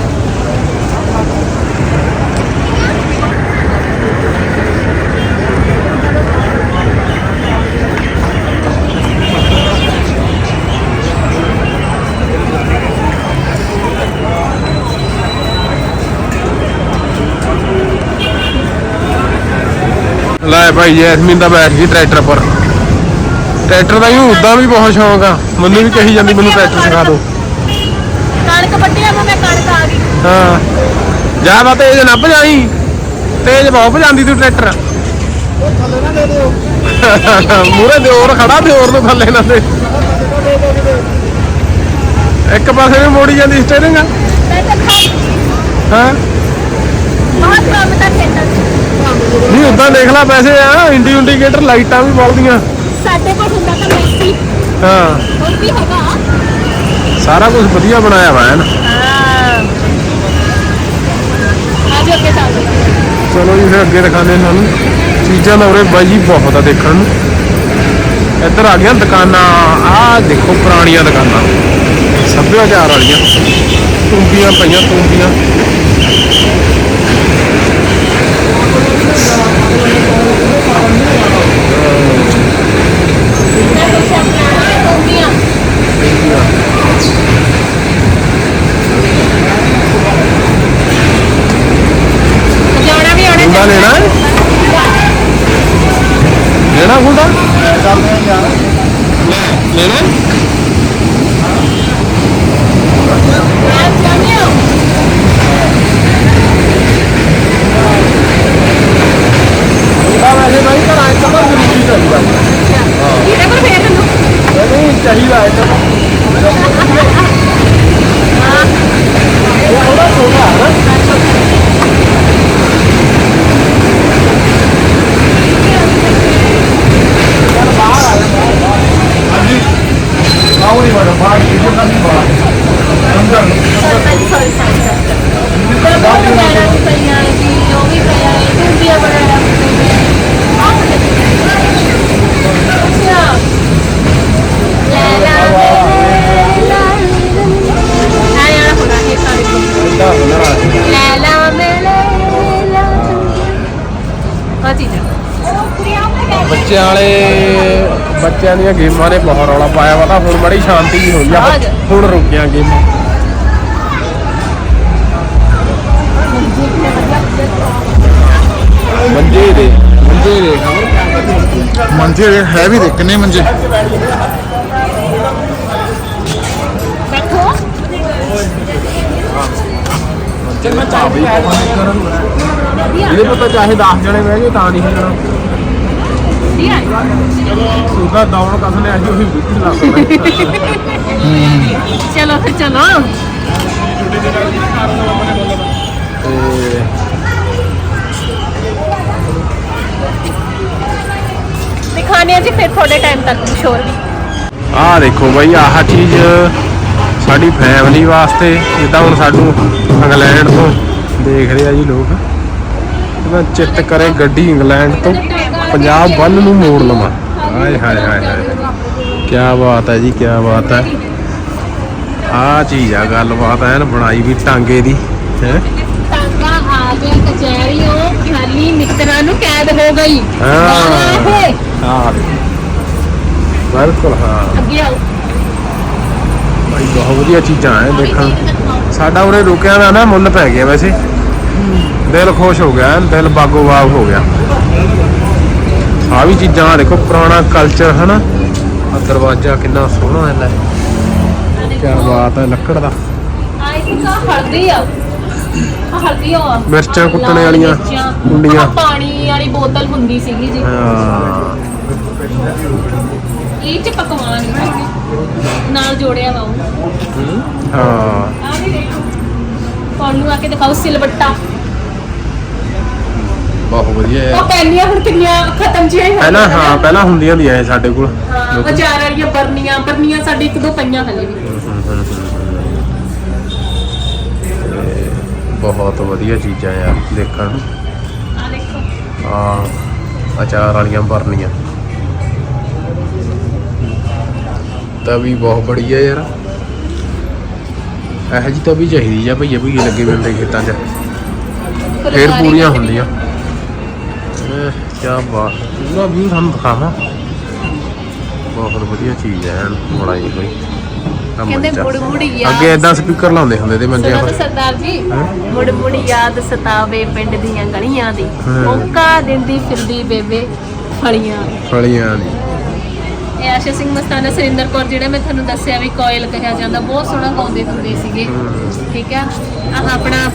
ਲੈ ਭਾਈ ਜੈਸਮੀਨ ਦਾ ਬੈਠ ਗਈ ਟਰੈਕਟਰ ਪਰ। ਟਰੈਕਟਰ ਦਾ ਹੀ ਉਦਾਂ ਵੀ ਬਹੁਤ ਸ਼ੌਂਕ ਆ। ਮੈਨੂੰ ਵੀ ਕਹੀ ਜਾਂਦੀ ਮੈਨੂੰ ਟਰੈਕਟਰ ਸਿਖਾ ਦਿਓ। ਕਣਕ ਵੱਢਿਆ ਵਾ ਮੈਂ ਕਣਕ ਆ ਗਈ। ਹਾਂ। ਜ਼ਿਆਦਾ ਤੇਜ਼ ਨਾ ਭਜਾਈ ਤੇਜ਼ ਬਹੁਤ ਭਜਾਂਦੀ ਤੂੰ ਟਰੈਕਟਰ। ਮੂਰੇ ਦਿਓਰ ਖੜਾ ਦਿਓਰ ਨੂੰ ਥੱਲੇ ਨਾ ਦੇ। ਇੱਕ ਪਾਸੇ ਨੂੰ ਮੋੜੀ ਜਾਂਦੀ ਸਟੇਰਿੰਗ ਤਾਂ ਹਾਂ। ਬਹੁਤ ਕੰਮ ਤਾਂ 'ਚ। ਨਹੀਂ ਉਦਾਂ ਦੇਖ ਲੈ ਪੈਸੇ ਆ ਇੰਡੀ ਇੰਡੀਕੇਟਰ ਲਾਈਟਾਂ ਵੀ ਬਲਦੀਆਂ। ਸਾਡੇ ਕੋਲ ਹੁੰਦਾ ਤਾਂ ਮੈਕਸੀ ਹਾਂ। ਹੁਣ ਵੀ ਹੈਗਾ। ਸਾਰਾ ਕੁਝ ਵਧੀਆ ਬਣਾਇਆ ਐਨ। ਹਾਂ। ਆਜੋ ਅੱਗੇ ਚੱਲਦੇ ਹਾਂ। ਚਲੋ ਜੀ ਫਿਰ ਅੱਗੇ ਦਿਖਾਉਂਦੇ ਹਾਂ ਤੁਹਾਨੂੰ। ਚੀਜ਼ਾਂ ਦਾ ਉਰੇ ਬਾਈ ਜੀ ਬਹੁਤ ਆ ਦੇਖਣ ਨੂੰ। ਇੱਧਰ ਆ ਗਈਆਂ ਦੁਕਾਨਾਂ। ਆਹ ਦੇਖੋ ਪੁਰਾਣੀਆਂ ਦੁਕਾਨਾਂ। ਸੱਭਿਆਚਾਰ ਵਾਲੀਆਂ। ਤੂੰਬੀਆਂ ਪਈਆਂ ਤੂੰਬੀਆਂ ਮੈਂ ਕੁਛ ਆਪਣਾ ਟੋਪੀਆਂ ਜਾਣਾ ਵੀ ਆਉਣਾ ਗੁੰਡਾ ਲੈਣਾ ਹੈ? ਲੈਣਾ ਗੁੰਡਾ ਲੈਣਾ? ਬੱਚਿਆਂ ਵਾਲੇ ਬੱਚਿਆਂ ਦੀਆਂ ਗੇਮਾਂ ਨੇ ਬਹੁਤ ਰੌਲਾ ਪਾਇਆ ਵਾ ਤਾਂ ਹੁਣ ਬੜੀ ਸ਼ਾਂਤੀ ਜੀ ਹੋਈ ਆ। ਹੁਣ ਰੁਕੀਆਂ ਗੇਮਾਂ। ਮੰਜੇ ਦੇ ਮੰਜੇ ਦੇ। ਮੰਜੇ ਹੈ ਵੀ ਦੇ ਕਿੰਨੇ ਮੰਜੇ। ਬੈਠੋ। ਚੰਗਾ ਚਾਬੀ ਇਹਦੇ ਪਤਾ ਚਾਹੇ 10 ਜਣੇ ਬਹਿ ਗਏ ਤਾਂ ਨਹੀਂ ਹਿੱਲਣਾ ਆ ਉਹਦਾ ਦੌੜ ਕਸ ਲਿਆ ਜੀ ਉਹੀ ਬਿੱਟ ਲਾ ਸਕਦਾ ਚਲੋ ਫਿਰ ਚਲੋ। ਤੇ ਦਿਖਾਣੇ ਆ ਜੀ ਫਿਰ ਥੋੜੇ ਟਾਈਮ ਤੱਕ ਕੁਛ ਹੋਰ ਵੀ। ਆਹ ਦੇਖੋ ਬਈ ਆਹ ਚੀਜ਼ ਸਾਡੀ ਫੈਮਿਲੀ ਵਾਸਤੇ ਜਿੱਦਾਂ ਹੁਣ ਸਾਨੂੰ ਇੰਗਲੈਂਡ ਤੋਂ ਦੇਖ ਰਹੇ ਆ ਜੀ ਲੋਕ। ਉਹਦਾ ਚਿੱਤ ਕਰੇ ਗੱਡੀ ਇੰਗਲੈਂਡ ਤੋਂ। ਪੰਜਾਬ ਵੱਲ ਨੂੰ ਮੋੜ ਲਵਾਂ। ਹਾਏ ਹਾਏ ਹਾਏ ਹਾਏ। ਕੀ ਬਾਤ ਹੈ ਜੀ ਕੀ ਬਾਤ ਹੈ। ਆਹ ਚੀਜ਼ ਆ ਗੱਲਬਾਤ ਐਨ ਬਣਾਈ ਵੀ ਟਾਂਗੇ ਦੀ ਹੈ? ਟਾਂਗਾ ਆ ਗਿਆ ਕਚਹਿਰੀਓਂ ਖਾਲੀ ਮਿੱਤਰਾਂ ਨੂੰ ਕੈਦ ਹੋ ਗਈ। ਹਾਂ। ਗਾਣਾ ਇਹ ਹਾਂ। ਬਿਲਕੁਲ ਹਾਂ। ਅੱਗੇ ਆਓ। ਭਾਈ ਬਹੁਤ ਵਧੀਆ ਚੀਜ਼ਾਂ ਐ ਦੇਖਣ ਨੂੰ। ਸਾਡਾ ਉਰੇ ਰੁਕਿਆ ਦਾ ਨਾ ਮੁੱਲ ਪੈ ਗਿਆ ਵੈਸੇ। ਦਿਲ ਖੁਸ਼ ਹੋ ਗਿਆ ਦਿਲ ਬਾਗੋ ਬਾਗ ਹੋ ਗਿਆ। ਆ ਵੀ ਚੀਜ਼ਾਂ ਦੇਖੋ ਪੁਰਾਣਾ ਕਲਚਰ ਹਨਾ? ਆ ਦਰਵਾਜ਼ਾ ਕਿੰਨਾ ਸੋਹਣਾ ਹੈ ਲੈ। ਕੀ ਬਾਤ ਹੈ ਲੱਕੜ ਦਾ। ਆ ਇੱਕ ਆ ਹਲਦੀ ਆ। ਆ ਹਲਦੀ ਆ। ਮਿਰਚਾਂ ਕੁੱਟਣੇ ਵਾਲੀਆਂ। ਕੁੰਡੀਆਂ। ਪਾਣੀ ਵਾਲੀ ਬੋਤਲ ਹੁੰਦੀ ਸੀਗੀ ਜੀ। ਹਾਂ। ਇਹ ਚ ਪਕਵਾਨ ਬਣਾਉਣੇ। ਨਾਲ ਜੋੜਿਆ ਵਾ ਉਹ। ਹਾਂ। ਆ ਵੀ ਦੇਖੋ। ਪਾਣੀ ਨੂੰ ਆ ਕੇ ਦਿਖਾਓ ਸਿਲਵੱਟਾ ਬਹੁਤ ਵਧੀਆ ਹੈ। ਉਹ ਪੈਨੀਆਂ ਹੁਣ ਕਿੰਨੀਆਂ ਖਤਮ ਜਿਹੀਆਂ ਹੀ ਹੋ ਪਹਿਲਾਂ ਗਈਆਂ ਹਾਂ। ਪਹਿਲਾਂ ਹੁੰਦੀਆਂ ਦੀਆਂ ਇਹ ਸਾਡੇ ਕੋਲ। ਹਾਂ ਅਚਾਰ ਵਾਲੀਆਂ ਬਰਨੀਆਂ ਬਰਨੀਆਂ ਸਾਡੇ ਇੱਕ ਦੋ ਪਈਆਂ ਹਲੇ ਵੀ। ਬਹੁਤ ਵਧੀਆ ਚੀਜ਼ਾਂ ਆ ਦੇਖਣ। ਨੂੰ ਆ ਦੇਖੋ। ਆ ਅਚਾਰ ਵਾਲੀਆਂ ਭਰਨੀਆਂ ਤਾਂ ਵੀ ਬਹੁਤ ਬੜੀ ਯਾਰ। ਇਹੋ ਜੀ ਤਾਂ ਵੀ ਚਾਹੀਦੀ ਆ ਭਈਏ ਭਈਏ ਲੱਗੇ ਹੁੰਦੇ ਖੇਤਾਂ 'ਚ। ਫੇਰ ਪੂਰੀਆਂ ਹੁੰਦੀਆਂ। ਕੀ ਬਾਤ ਪੂਰਾ ਵਿਊ ਤੁਹਾਨੂੰ ਦਿਖਾਵਾਂ ਬਹੁਤ ਵਧੀਆ ਚੀਜ਼ ਹੈ ਹੋਈ ਆਹ ਕਹਿੰਦੇ। ਮੁੜ ਮੁੜ ਯਾਦ ਅੱਗੇ ਐਦਾਂ ਸਪੀਕਰ ਲਾਉਂਦੇ ਹੁੰਦੇ ਤੇ ਮੰਜਿਆਂ ਸੁਣੋ ਤਾਂ ਸਰਦਾਰ ਜੀ ਮੁੜ ਮੁੜ ਯਾਦ ਸਤਾਵੇ ਪਿੰਡ ਦੀਆਂ ਗਲੀਆਂ ਦੀ। ਹਾਂ। ਮੌਕਾ ਦਿੰਦੀ ਫਿਰਦੀ ਬੇਬੇ ਫਲੀਆਂ ਫਲੀਆਂ ਦੀ। ਇਹ ਆਸ਼ਾ ਸਿੰਘ ਮਸਤਾਨਾ ਸੁਰਿੰਦਰ ਕੌਰ ਜਿਹੜਾ ਮੈਂ ਤੁਹਾਨੂੰ ਦੱਸਿਆ ਵੀ ਕੋਇਲ ਕਿਹਾ ਜਾਂਦਾ ਬਹੁਤ ਸੋਹਣਾ ਗਾਉਂਦੇ ਹੁੰਦੇ ਸੀਗੇ। ਠੀਕ ਆ ਆਹ ਆਪਣਾ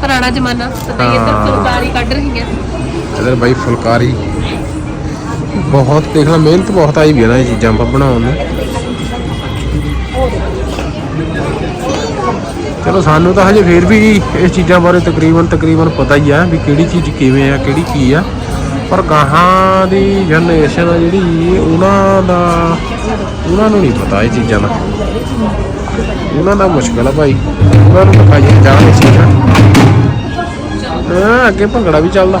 ਪੁਰਾਣਾ ਜ਼ਮਾਨਾ ਹੀ ਇੱਧਰ ਹਾਂ। ਫੁਲਕਾਰੀ ਕੱਢ ਰਹੀਆਂ। ਇਧਰ ਬਾਈ ਫੁਲਕਾਰੀ। ਬਹੁਤ ਦੇਖਣਾ ਮਿਹਨਤ ਬਹੁਤ ਆਈ ਵੀ ਹੈ ਨਾ ਇਹ ਚੀਜ਼ਾਂ ਬਣਾਉਣ ਨੂੰ। ਚਲੋ, ਸਾਨੂੰ ਤਾਂ ਹਜੇ ਫੇਰ ਵੀ ਇਹ ਚੀਜ਼ਾਂ ਬਾਰੇ ਤਕਰੀਬਨ ਤਕਰੀਬਨ ਪਤਾ ਹੀ ਆ ਵੀ ਕਿਹੜੀ ਚੀਜ਼ ਕਿਵੇਂ ਆ, ਕਿਹੜੀ ਕੀ ਆ। ਪਰ ਗਾਹਾਂ ਦੀ ਜਨਰੇਸ਼ਨ ਆ ਜਿਹੜੀ, ਉਹਨਾਂ ਦਾ, ਉਹਨਾਂ ਨੂੰ ਨਹੀਂ ਪਤਾ ਇਹ ਚੀਜ਼ਾਂ ਦਾ। ਉਹਨਾਂ ਦਾ ਮੁਸ਼ਕਲ ਆ ਭਾਈ। ਉਹਨਾਂ ਨੂੰ ਪਤਾ ਹੀ ਜਾਣ ਇਹ ਚੀਜ਼ਾਂ। ਅੱਗੇ ਭੰਗੜਾ ਵੀ ਚੱਲਦਾ।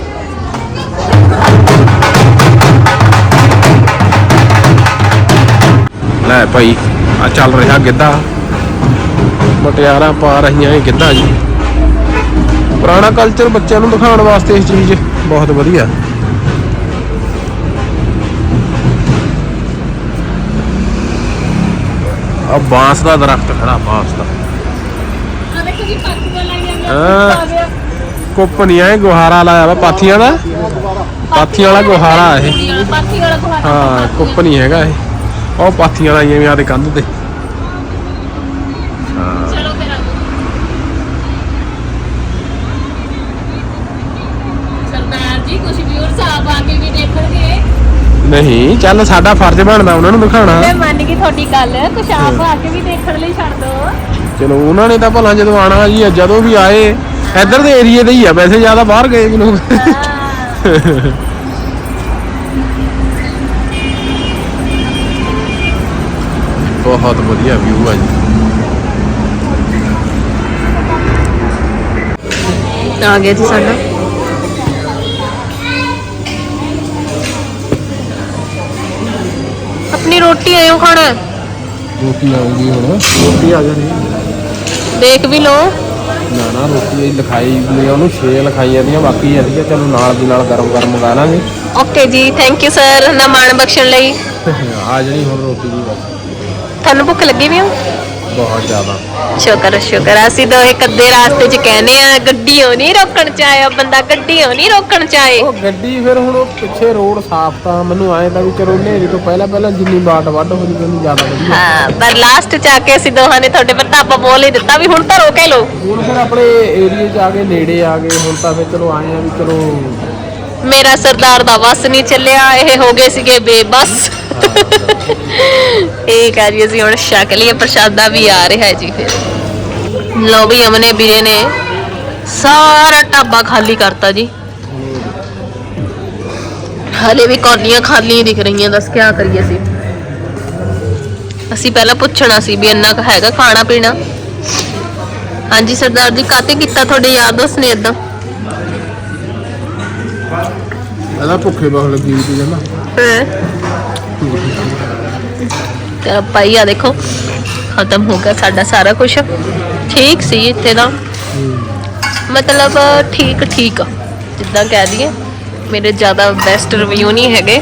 ਲੈ ਭਾਈ ਆ ਚੱਲ ਰਿਹਾ ਗਿੱਧਾ। ਮਟਿਆਰਾਂ ਪਾ ਰਹੀਆਂ ਇਹ ਗਿੱਧਾ ਜੀ। ਪੁਰਾਣਾ ਕਲਚਰ ਬੱਚਿਆਂ ਨੂੰ ਦਿਖਾਉਣ ਵਾਸਤੇ ਇਹ ਚੀਜ਼। ਬਹੁਤ ਵਧੀਆ। ਆ ਬਾਂਸ ਦਾ ਦਰਖਤ ਖੜਾ ਬਾਂਸ ਦਾ। ਆ ਦੇਖੋ ਜੀ ਪਾਥੀਆਂ ਲਾਈਆਂ ਕੁੱਪ ਨਹੀਂ ਐ ਗੁਹਾਰਾ ਲਾਇਆ ਵਾ ਪਾਥੀਆਂ ਦਾ। ਪਾਥੀਆਂ ਵਾਲਾ ਗੁਹਾਰਾ ਇਹ। ਪਾਥੀ ਵਾਲਾ ਗੁਹਾਰਾ ਹਾਂ ਕੁੱਪ ਨਹੀਂ ਹੈਗਾ ਇਹ। ਉਹ ਪਾਥੀਆਂ ਲਾਈਆਂ ਵੀ ਆ ਦੇ ਕੰਧ ਤੇ। ਚਲੋ ਫਿਰ ਆਓ। ਸਰਦਾਰ ਜੀ ਕੁਝ ਵਿਊਅਰਸ ਆਪ ਆ ਕੇ ਵੀ ਦੇਖਣਗੇ। ਨਹੀਂ ਚੱਲ ਸਾਡਾ ਫਰਜ਼ ਬਣਦਾ ਉਹਨਾਂ ਨੂੰ ਦਿਖਾਉਣਾ। ਮੈਂ ਮੰਨ ਗਈ ਤੁਹਾਡੀ ਗੱਲ ਕੁਝ ਆਪ ਆ ਕੇ ਵੀ ਦੇਖਣ ਲਈ ਛੱਡ ਦੋ। ਚਲੋ ਉਹਨਾਂ ਨੇ ਤਾਂ ਭਲਾ ਜਦੋਂ ਆਣਾ ਜੀ ਜਦੋਂ ਵੀ ਆਏ ਇੱਧਰ ਦੇ ਏਰੀਏ ਦੇ ਹੀ ਆ ਵੈਸੇ ਜ਼ਿਆਦਾ ਬਾਹਰ ਗਏ ਵੀ ਲੋਕ। ਬਹੁਤ ਵਧੀਆ ਵਿਊ ਆ ਜੀ। ਆ ਗਿਆ ਜੀ ਸਾਡਾ। ਆਪਣੀ ਰੋਟੀ ਆਇਓ ਖਾਣਾ ਰੋਟੀ ਆਉਂਦੀ ਹੁਣ। ਰੋਟੀ ਆ ਜਾਣੀ। ਦੇਖ ਵੀ ਲਓ। ਨਾ ਨਾ ਰੋਟੀ ਇਹ ਲਿਖਾਈ ਨੇ ਉਹਨੂੰ 6 ਲਿਖਾਈਆਂ ਦੀਆਂ ਬਾਕੀ ਅਸੀਂ ਚਲੋ ਨਾਲ ਦੀ ਨਾਲ ਗਰਮ ਗਰਮ ਮੰਗਾ ਲਾਂਗੇ। ਓਕੇ ਜੀ ਥੈਂਕ ਯੂ ਸਰ ਨਾ ਮਾਣ ਬਖਸ਼ਣ ਲਈ। ਆ ਜਣੀ ਹੁਣ ਰੋਟੀ ਦੀ ਬਸ। ਤੁਹਾਨੂੰ ਭੁੱਖ ਲੱਗੀ ਵੀ ਹੋ ਬਹੁਤ ਜ਼ਿਆਦਾ। ਸ਼ੁਕਰ ਸ਼ੁਕਰ। ਅਸੀਂ ਤਾਂ ਇੱਕ ਅੱਧੇ ਰਾਸਤੇ 'ਚ ਕਹਿੰਦੇ ਆ ਗੱਡੀਓ ਨਹੀਂ ਰੋਕਣ ਚ ਆਇਆ ਬੰਦਾ ਗੱਡੀਓ ਨਹੀਂ ਰੋਕਣ ਚ ਆਏ। ਉਹ ਗੱਡੀ ਫਿਰ ਹੁਣ ਉਹ ਪਿੱਛੇ ਰੋਡ ਸਾਫ਼ ਤਾਂ ਮੈਨੂੰ ਆਏ ਤਾਂ ਵੀ ਚਲੋ ਹਨੇਰੀ ਤੋਂ ਪਹਿਲਾਂ ਪਹਿਲਾਂ ਜਿੰਨੀ ਬਾਟ ਵੱਢ ਹੋ ਜੂਗੀ ਉਨੀ ਜ਼ਿਆਦਾ ਵਧੀਆ। ਹਾਂ ਪਰ ਲਾਸਟ 'ਚ ਆ ਕੇ ਅਸੀਂ ਦੋਹਾਂ ਨੇ ਤੁਹਾਡੇ ਪਰ ਧਾਪਾ ਬੋਲ ਹੀ ਦਿੱਤਾ ਵੀ ਹੁਣ ਤਾਂ ਰੋਕੇ ਲੋ ਹੁਣ ਫਿਰ ਆਪਣੇ ਏਰੀਏ 'ਚ ਆ ਕੇ ਨੇੜੇ ਆ ਗਏ ਹੁਣ ਤਾਂ ਫਿਰ ਚਲੋ ਆਏ ਆ ਵੀ ਚਲੋ ਮੇਰਾ ਸਰਦਾਰ ਦਾ ਵਸ ਨਹੀਂ ਚੱਲਿਆ ਇਹ ਹੋ ਗਏ ਸੀਗੇ ਬੇਬਸ। ਠੀਕ ਆ ਜੀ ਅਸੀਂ ਹੁਣ ਛਕ ਲਈਏ ਪ੍ਰਸ਼ਾਦਾ ਵੀ ਆ ਰਿਹਾ ਹੈ ਜੀ ਫਿਰ। ਲਓ ਵੀ ਅਮਨੇ ਵੀਰੇ ਨੇ ਸਾਰਾ ਢਾਬਾ ਖਾਲੀ ਕਰਤਾ ਜੀ। ਹਲੇ ਵੀ ਕੌਲੀਆਂ ਖਾਲੀਆਂ ਦਿਖ ਰਹੀਆਂ ਦੱਸ ਕਿਆ ਕਰੀਏ ਅਸੀਂ। ਅਸੀਂ ਪਹਿਲਾਂ ਪੁੱਛਣਾ ਸੀ ਵੀ ਇੰਨਾ ਕੁ ਹੈਗਾ ਖਾਣਾ ਪੀਣਾ। ਹਾਂਜੀ ਸਰਦਾਰ ਜੀ ਕਾਤੇ ਕੀਤਾ ਤੁਹਾਡੇ ਯਾਰ ਦੋਸਤ ਨੇ ਇਦਾਂ ਇਹਦਾ ਭੁੱਖੇ ਬਹੁਤ ਲੱਗੀ ਸੀ ਜਮਾ ਤੇ ਭਾਈ ਆ ਦੇਖੋ ਖਤਮ ਹੋ ਗਿਆ ਸਾਡਾ ਸਾਰਾ ਕੁਝ ਠੀਕ ਸੀ ਇੱਥੇ ਦਾ ਮਤਲਬ ਠੀਕ ਠੀਕ। ਜਿੱਦਾਂ ਕਹਿ ਦਈਏ ਮੇਰੇ ਜ਼ਿਆਦਾ ਬੈਸਟ ਰਿਵਿਊ ਨਹੀਂ ਹੈਗੇ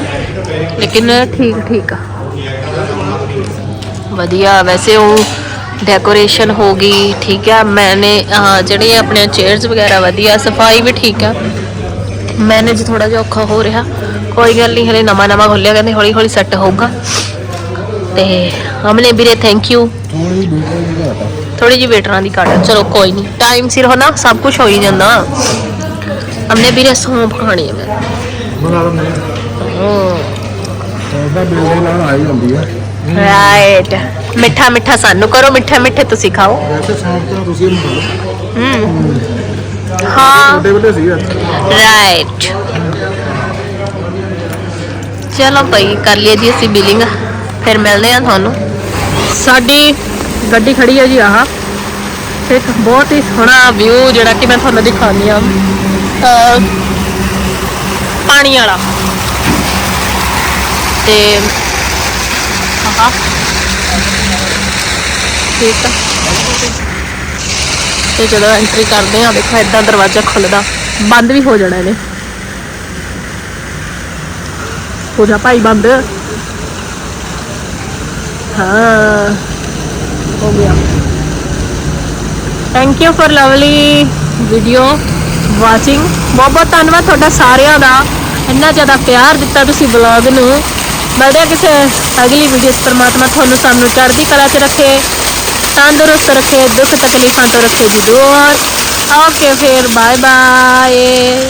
ਲੇਕਿਨ ਠੀਕ ਠੀਕ। ਆ ਵਧੀਆ ਵੈਸੇ ਉਹ ਡੈਕੋਰੇਸ਼ਨ ਹੋ ਗਈ ਠੀਕ ਆ। ਮੈਨੇ ਆਹ, ਜਿਹੜੇ ਆਪਣੇ ਚੇਅਰਸ ਵਗੈਰਾ ਵਧੀਆ ਸਫ਼ਾਈ ਵੀ ਠੀਕ ਆ। ਮੈਨੇਜ ਥੋੜਾ ਜਿਹਾ ਔਖਾ ਹੋ ਰਿਹਾ। ਕੋਈ ਗੱਲ ਨਹੀਂ ਹਲੇ ਨਵਾਂ ਨਵਾਂ ਖੁੱਲਿਆ ਕਹਿੰਦੇ ਹੌਲੀ ਹੌਲੀ ਸੈੱਟ ਹੋਊਗਾ। ਤੇ ਹਮਨੇ ਵੀਰੇ ਥੈਂਕ ਯੂ ਥੋੜੀ ਬੇਟਾ ਜੀ ਘਾਟਾ। ਥੋੜੀ ਜਿਹੀ ਵੇਟਰਾਂ ਦੀ ਘਾਟ ਆ। ਚਲੋ ਕੋਈ ਨਹੀਂ ਟਾਈਮ ਸਿਰ ਹੋ ਨਾ ਸਭ ਕੁਝ ਹੋ ਹੀ ਜਾਂਦਾ। ਹਮਨੇ ਵੀਰੇ ਸੌਂਫ ਖਾਣੀ ਹੈ ਮੈਂ। ਬਣਾ ਲਓ। ਨਾਲ ਆਈ ਰਾਈਟ ਮਿੱਠਾ ਮਿੱਠਾ ਸਾਨੂੰ ਕਰੋ ਮਿੱਠੇ ਮਿੱਠੇ ਤੁਸੀਂ ਖਾਓ। ਵੈਸੇ ਤਾਂ ਤੁਸੀਂ ਹਾਂ। ਰਾਈਟ ਚਲੋ ਭਾਈ ਕਰ ਲਈਏ ਜੀ ਅਸੀਂ ਬਿਲਿੰਗ ਫਿਰ ਮਿਲਦੇ ਹਾਂ ਤੁਹਾਨੂੰ। ਸਾਡੀ ਗੱਡੀ ਖੜੀ ਹੈ ਜੀ ਆਹ। ਇੱਕ ਬਹੁਤ ਹੀ ਸੋਹਣਾ ਵਿਊ ਜਿਹੜਾ ਕਿ ਮੈਂ ਤੁਹਾਨੂੰ ਦਿਖਾਉਂਦੀ ਆ ਪਾਣੀ ਵਾਲਾ। ਤੇ ਆਹ। ਠੀਕ ਆ। ਤੇ ਜਦੋਂ ਐਂਟਰੀ ਕਰਦੇ ਆ ਦੇਖੋ ਇਦਾਂ ਦਰਵਾਜ਼ਾ ਖੁੱਲਦਾ। ਬੰਦ ਵੀ ਹੋ ਜਾਣਾ ਇਹਨੇ। ਹੋ ਜਾ ਭਾਈ, ਬੰਦ। ਹਾਂ। ਹੋ ਗਿਆ। Thank you for lovely video watching ਬਹੁਤ ਬਹੁਤ ਧੰਨਵਾਦ ਤੁਹਾਡਾ ਸਾਰਿਆਂ ਦਾ। ਇੰਨਾ ਜ਼ਿਆਦਾ ਪਿਆਰ ਦਿੱਤਾ ਤੁਸੀਂ ਬਲੌਗ ਨੂੰ। ਮਿਲਦੇ ਹਾਂ ਕਿਸੇ ਅਗਲੀ ਵੀਡੀਓ 'ਚ। ਪਰਮਾਤਮਾ ਤੁਹਾਨੂੰ ਸਾਨੂੰ ਚੜ੍ਹਦੀ ਕਲਾ 'ਚ ਰੱਖੇ, ਤੰਦਰੁਸਤ ਰੱਖੇ, ਦੁੱਖ ਤਕਲੀਫਾਂ ਤੋਂ ਰੱਖੇ ਜੀ ਦੂਰ ਓਕੇ ਫਿਰ ਬਾਏ ਬਾਏ